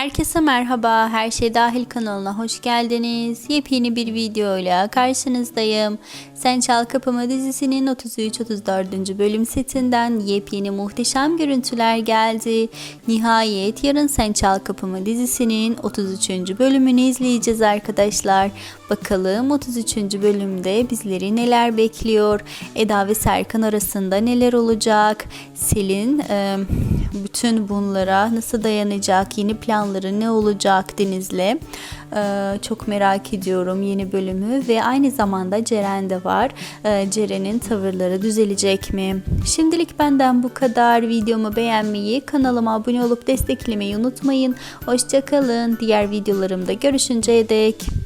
Herkese merhaba, Her Şey Dahil kanalına hoş geldiniz. Yepyeni bir videoyla karşınızdayım. Sen Çal Kapımı dizisinin 33-34. bölüm setinden yepyeni muhteşem görüntüler geldi. Nihayet yarın Sen Çal Kapımı dizisinin 33. bölümünü izleyeceğiz arkadaşlar. Bakalım 33. bölümde bizleri neler bekliyor? Eda ve Serkan arasında neler olacak? Selin e, bütün bunlara nasıl dayanacak? Yeni planları ne olacak Deniz'le? E, çok merak ediyorum yeni bölümü ve aynı zamanda Ceren de var. E, Ceren'in tavırları düzelecek mi? Şimdilik benden bu kadar. Videomu beğenmeyi, kanalıma abone olup desteklemeyi unutmayın. Hoşçakalın. Diğer videolarımda görüşünceye dek.